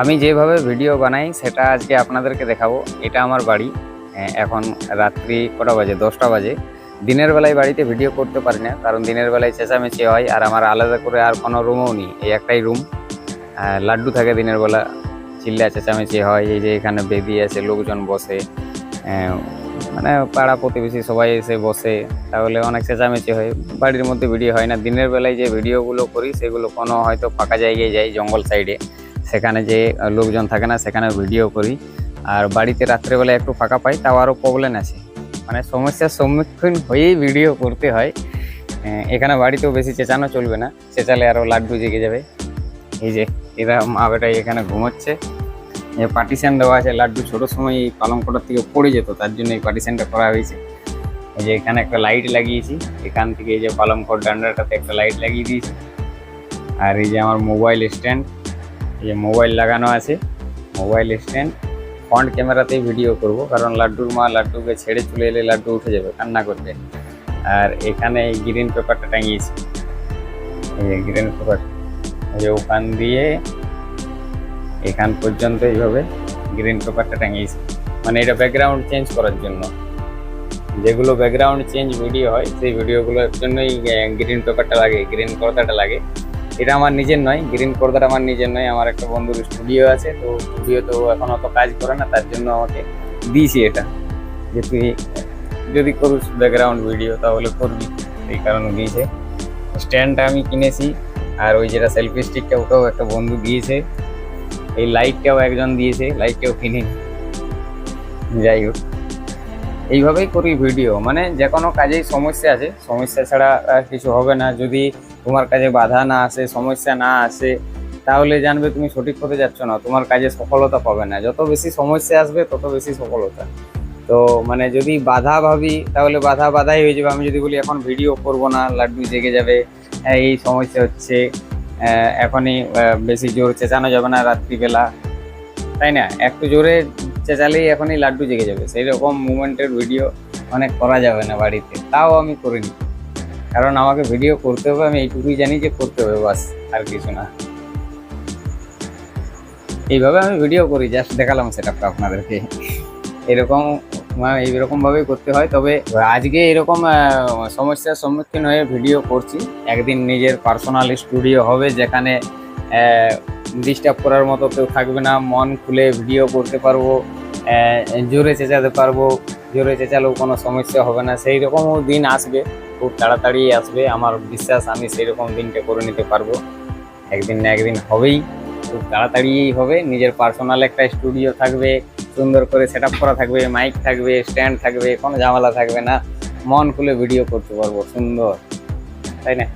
আমি যেভাবে ভিডিও বানাই, সেটা আজকে আপনাদেরকে দেখাবো। এটা আমার বাড়ি। এখন রাত্রি কটা বাজে? দশটা বাজে। দিনের বেলায় বাড়িতে ভিডিও করতে পারি না, কারণ দিনের বেলায় চেঁচামেচি হয় আর আমার আলাদা করে আর কোনো রুমও নেই। এই একটাই রুম। লাড্ডু থাকে দিনের বেলা চিল্লা চেঁচামেচি হয়। এই যে এখানে বেদি আছে, লোকজন বসে। মানে পাড়া প্রতিবেশী সবাই এসে বসে, তাহলে অনেক চেঁচামেচি হয়। বাড়ির মধ্যে ভিডিও হয় না। দিনের বেলায় যে ভিডিওগুলো করি, সেগুলো কোনো হয়তো ফাঁকা জায়গায় যাই, জঙ্গল সাইডে সেখানে যে লোকজন থাকে না, সেখানে ভিডিও করি। আর বাড়িতে রাত্রেবেলায় একটু ফাঁকা পাই, তাও আরও প্রবলেম আছে। মানে সমস্যার সম্মুখীন হয়েই ভিডিও করতে হয়। এখানে বাড়িতেও বেশি চেঁচানো চলবে না, চেঁচালে আরও লাড্ডু জেগে যাবে। এই যে, এরা মা বেটাই এখানে ঘুমোচ্ছে। পার্টিশন দেওয়া আছে, লাড্ডু ছোটো সময় এই পালঙ্কটার থেকে পড়ে যেত, তার জন্য এই পার্টিশানটা করা হয়েছে। এই যে এখানে একটা লাইট লাগিয়েছি, এখান থেকে এই যে পালঙ্কর ডান্ডাটাতে একটা লাইট লাগিয়ে দিয়েছি। আর এই যে আমার মোবাইল স্ট্যান্ড যে মোবাইল লাগানো আছে, মোবাইল স্ট্যান্ড ফ্রন্ট ক্যামেরাতেই ভিডিও করব। কারণ লাড্ডুর মা লাড্ডুকে ছেড়ে চলে এলে লাড্ডু উঠে যাবে, কান্না করবে। আর এখানে এই গ্রিন পেপারটা টাঙিয়েছি। এই গ্রিন পেপার যে ওখান দিয়ে এখান পর্যন্ত এইভাবে গ্রিন পেপারটা টাঙিয়েছি। মানে এটা ব্যাকগ্রাউন্ড চেঞ্জ করার জন্য। যেগুলো ব্যাকগ্রাউন্ড চেঞ্জ ভিডিও হয়, সেই ভিডিওগুলোর জন্যই গ্রিন পেপারটা লাগে গ্রিন পর্দাটা লাগে। এটা আমার নিজের নয় গ্রিন পর্দাটা আমার নিজের নয়, আমার একটা বন্ধুর স্টুডিও আছে, তো স্টুডিও তো এখন অত কাজ করে না, তার জন্য আমাকে দিয়েছি এটা। যে তুই যদি করিস ব্যাকগ্রাউন্ড ভিডিও তাহলে করবি, এই কারণে দিয়েছে। স্ট্যান্ডটা আমি কিনেছি, আর ওই যেটা সেলফি স্টিকটা ওটাও একটা বন্ধু দিয়েছে। এই লাইটটাও একজন দিয়েছে লাইটটাও কিনে যাই হোক। এইভাবেই করি ভিডিও মানে যে কোনো কাজেই সমস্যা আছে সমস্যা ছাড়া কিছু হবে না। যদি তোমার কাজে বাধা না আসে সমস্যা না আসে তাহলে জানবে তুমি সঠিক পথে যাচ্ছ না। তোমার কাজে সফলতা পাবে না। যত বেশি সমস্যা আসবে তত বেশি সফলতা। তো মানে যদি বাধা ভাবি তাহলে বাধা বাধাই হয়ে যাবে। আমি যদি বলি এখন ভিডিও করব না লাড্ডু জেগে যাবে হ্যাঁ, এই সমস্যা হচ্ছে এখনই বেশি জোর চেঁচানো যাবে না রাত্রিবেলা। তাই না? একটু জোরে চেঁচালেই এখনই লাড্ডু জেগে যাবে। সেই রকম মুভমেন্টের ভিডিও অনেক করা যাবে না বাড়িতে। তাও আমি করিনি। কারণ আমাকে ভিডিও করতে হবে, আমি এইটুকুই জানি যে করতে হবে, বাস, আর কিছু না। এইভাবে আমি ভিডিও করি, জাস্ট দেখালাম সেটআপটা আপনাদেরকে। এরকম মানে এইরকম ভাবেই করতে হয়। তবে আজকে এরকম সমস্যার সম্মুখীন হয়ে ভিডিও করছি। একদিন নিজের পার্সোনাল স্টুডিও হবে যেখানে ডিস্টার্ব করার মতো কেউ থাকবে না। মন খুলে ভিডিও করতে পারব জোরে চেঁচাতে পারব, জোরে চেঁচালেও কোনো সমস্যা হবে না। সেই রকমও দিন আসবে, খুব তাড়াতাড়ি আসবে। আমার বিশ্বাস, আমি সেই রকম দিনটা করে নিতে পারব। একদিন না একদিন হবেই, খুব তাড়াতাড়িই হবে। নিজের পার্সোনাল একটা স্টুডিও থাকবে, সুন্দর করে সেট করা থাকবে মাইক থাকবে স্ট্যান্ড থাকবে, কোনো ঝামেলা থাকবে না। মন খুলে ভিডিও করতে পারব, সুন্দর। তাই না?